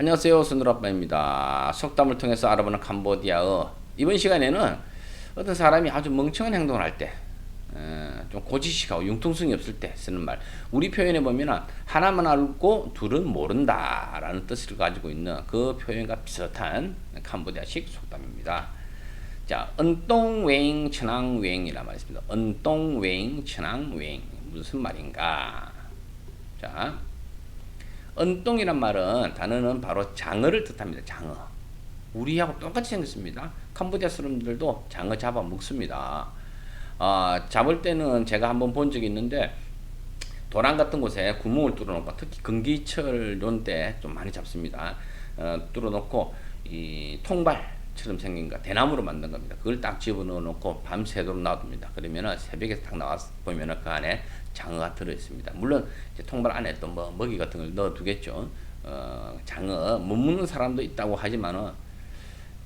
안녕하세요. 손으로아빠입니다. 속담을 통해서 알아보는 캄보디아어. 이번 시간에는 어떤 사람이 아주 멍청한 행동을 할 때, 어, 좀 고지식하고 융통성이 없을 때 쓰는 말. 우리 표현에 보면 하나만 알고 둘은 모른다 라는 뜻을 가지고 있는 그 표현과 비슷한 캄보디아식 속담입니다. 자, 은똥웨잉 천왕웨잉이라 말했습니다. 은똥웨잉 천왕웨잉 무슨 말인가? 자, 은똥이란 말은 단어는 바로 장어를 뜻합니다. 장어. 우리하고 똑같이 생겼습니다. 캄보디아 사람들도 장어 잡아 먹습니다. 아, 잡을 때는 제가 한번 본 적이 있는데 도랑 같은 곳에 구멍을 뚫어놓고 특히 건기철 요때 좀 많이 잡습니다. 어, 뚫어놓고 이 통발 처럼 생긴 거 대나무로 만든 겁니다. 그걸 딱 집어넣어 놓고 밤새도록 놔둡니다. 그러면은 새벽에 딱 나와서 보면은 그 안에 장어가 들어 있습니다. 물론 통발 안에 또 뭐 먹이 같은 걸 넣어 두겠죠. 어, 장어 못 먹는 사람도 있다고 하지만은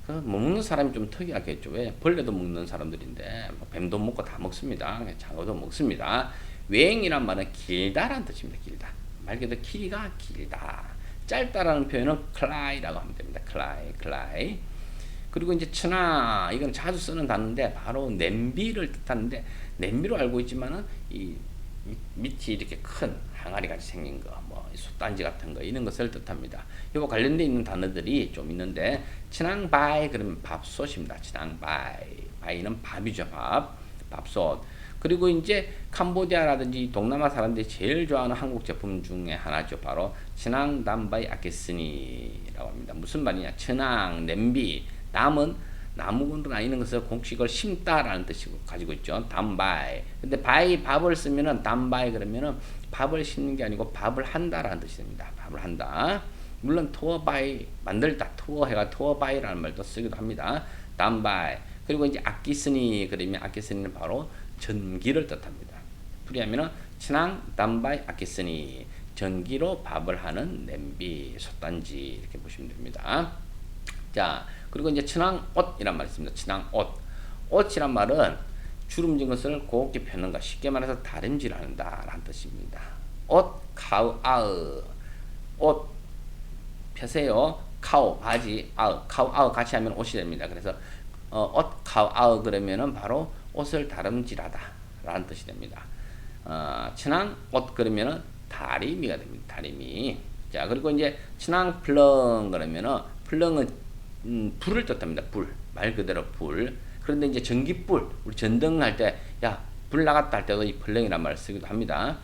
그 못 먹는 사람이 좀 특이하겠죠. 왜 벌레도 먹는 사람들인데 뭐 뱀도 먹고 다 먹습니다. 장어도 먹습니다. 외행이란 말은 길다라는 뜻입니다. 길다. 말 그대로 길이가 길다. 짧다라는 표현은 클라이라고 하면 됩니다. 클라이, 클라이. 그리고 이제 천하 이건 자주 쓰는 단어인데 바로 냄비를 뜻하는데 냄비로 알고 있지만은 이 밑이 이렇게 큰 항아리 같이 생긴 거, 뭐 솥단지 같은 거 이런 것을 뜻합니다. 이거 관련돼 있는 단어들이 좀 있는데 친앙바이 그러면 밥솥입니다. 친앙바이 바이는 밥이죠 밥, 밥솥. 그리고 이제 캄보디아라든지 동남아 사람들이 제일 좋아하는 한국 제품 중에 하나죠. 바로 친앙 담바이 아케스니라고 합니다. 무슨 말이냐? 천황 냄비 남은 나무군으로 나뉘는 것을 공식을 심다라는 뜻이 가지고 있죠. 담바이. 근데 바이 밥을 쓰면은 담바이 그러면은 밥을 심는 게 아니고 밥을 한다라는 뜻이 됩니다. 밥을 한다. 물론 토어바이 만들다 토어 해가 토어바이라는 말도 쓰기도 합니다. 담바이. 그리고 이제 아끼스니 그러면 아끼스니는 바로 전기를 뜻합니다. 풀이하면은 친앙 담바이 아끼스니 전기로 밥을 하는 냄비 솥단지 이렇게 보시면 됩니다. 자, 그리고 이제 친황옷이란 말이 있습니다. 친황옷. 옷이란 말은 주름진 것을 곱게 펴는 것, 쉽게 말해서 다림질한다 라는 뜻입니다. 옷, 카우, 아으. 옷, 펴세요. 카우, 바지, 아으. 카우, 아으 같이 하면 옷이 됩니다. 그래서 어, 옷, 카우, 아으 그러면은 바로 옷을 다름질하다 라는 뜻이 됩니다. 어, 친황, 옷 그러면은 다리미가 됩니다. 다리미. 자, 그리고 이제 친황 플렁 그러면은 플렁은 음, 불을 뜻합니다. 불. 말 그대로 불. 그런데 이제 전기불, 우리 전등할 때, 야, 불 나갔다 할 때도 이 플렁이란 말을 쓰기도 합니다.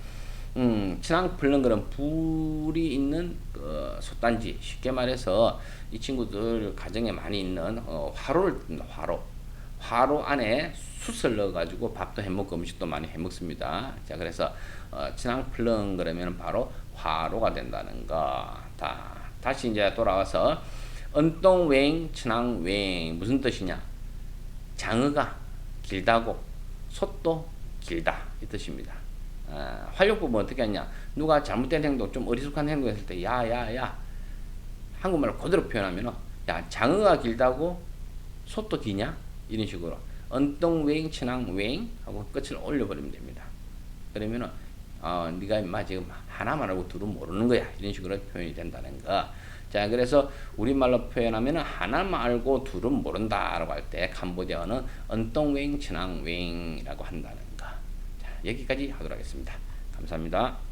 음, 친황 플렁 그런 불이 있는 어, 솥단지. 쉽게 말해서 이 친구들 가정에 많이 있는 어, 화로를 뜬다. 화로. 화로 안에 숯을 넣어가지고 밥도 해먹고 음식도 많이 해먹습니다. 자, 그래서 어, 친황 플렁 그러면 바로 화로가 된다는 거. 다, 다시 이제 돌아와서 은똥웽, 천왕웽 무슨 뜻이냐? 장어가 길다고 솥도 길다 이 뜻입니다. 아, 활용법은 어떻게 하냐? 누가 잘못된 행동, 좀 어리숙한 행동 했을 때 야야야 한국말로 그대로 표현하면은 야 장어가 길다고 솥도 기냐? 이런 식으로 은똥웽, 천왕웽 하고 끝을 올려버리면 됩니다. 그러면은 어, 네가 임마 지금 하나만 알고 둘은 모르는 거야 이런 식으로 표현이 된다는 거. 자, 그래서 우리말로 표현하면 하나만 알고 둘은 모른다라고 할 때 캄보디아어는 언똥웽, 천왕웽이라고 한다는 거. 자, 여기까지 하도록 하겠습니다. 감사합니다.